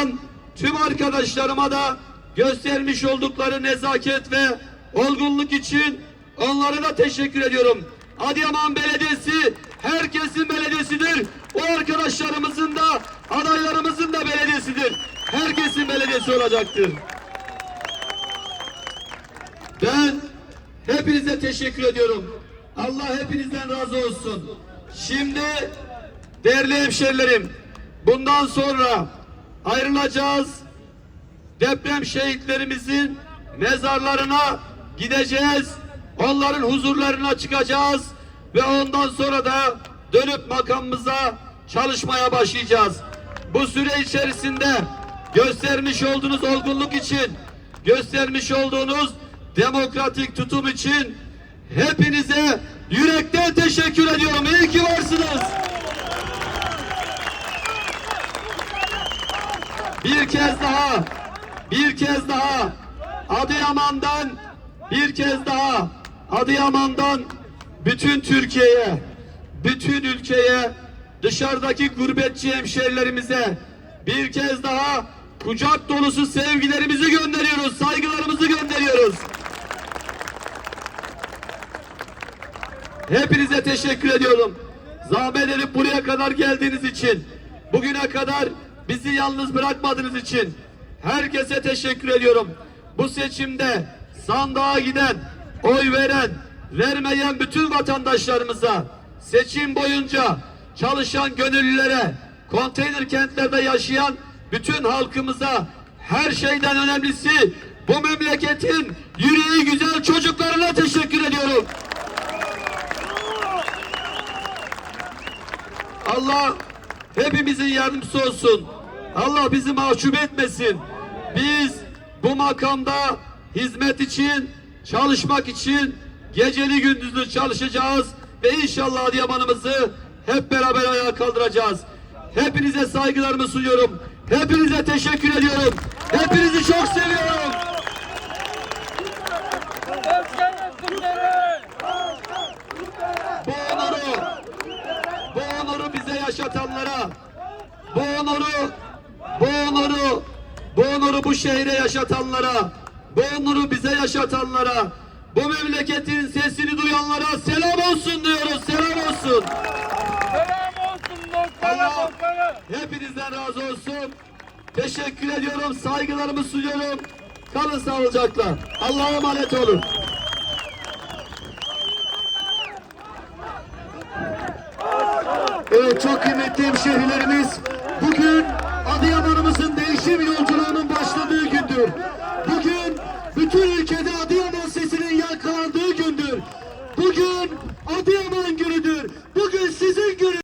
katılan tüm arkadaşlarıma da göstermiş oldukları nezaket ve olgunluk için onlara da teşekkür ediyorum. Adıyaman Belediyesi herkesin belediyesidir. O arkadaşlarımızın da adaylarımızın da belediyesidir. Herkesin belediyesi olacaktır. Ben hepinize teşekkür ediyorum. Allah hepinizden razı olsun. Şimdi değerli hemşerilerim bundan sonra ayrılacağız. Deprem şehitlerimizin mezarlarına gideceğiz. Onların huzurlarına çıkacağız ve ondan sonra da dönüp makamımıza çalışmaya başlayacağız. Bu süre içerisinde göstermiş olduğunuz olgunluk için, göstermiş olduğunuz demokratik tutum için hepinize yürekten teşekkür ediyorum. İyi ki varsınız. Bir kez daha, bir kez daha Adıyaman'dan bir kez daha Adıyaman'dan bütün Türkiye'ye, bütün ülkeye, dışarıdaki gurbetçi hemşerilerimize bir kez daha kucak dolusu sevgilerimizi gönderiyoruz, saygılarımızı gönderiyoruz. Hepinize teşekkür ediyorum. Zahmet edip buraya kadar geldiğiniz için, bugüne kadar bizi yalnız bırakmadığınız için herkese teşekkür ediyorum. Bu seçimde sandığa giden, oy veren, vermeyen bütün vatandaşlarımıza, seçim boyunca çalışan gönüllülere, konteyner kentlerde yaşayan bütün halkımıza, her şeyden önemlisi bu memleketin yüreği güzel çocuklarına teşekkür ediyorum. Allah hepimizin yardımcısı olsun. Allah bizi mahcup etmesin. Biz bu makamda hizmet için, çalışmak için geceli gündüzlü çalışacağız ve inşallah Adıyaman'ımızı hep beraber ayağa kaldıracağız. Hepinize saygılarımı sunuyorum. Hepinize teşekkür ediyorum. Hepinizi çok seviyorum. Bu onuru, bu onuru bize yaşatanlara, bu onuru, bu onuru, bu onuru bu şehre yaşatanlara, bu onuru bize yaşatanlara, bu memleketin sesini duyanlara selam olsun diyoruz, selam olsun. Selam olsun Allah doktora. hepinizden razı olsun. Teşekkür ediyorum, saygılarımı sunuyorum. Kalın sağlıcakla. Allah'a emanet olun. Evet çok kıymetli hemşehrilerimiz bugün gündür. Bugün bütün ülkede Adıyaman sesinin yankılandığı gündür. Bugün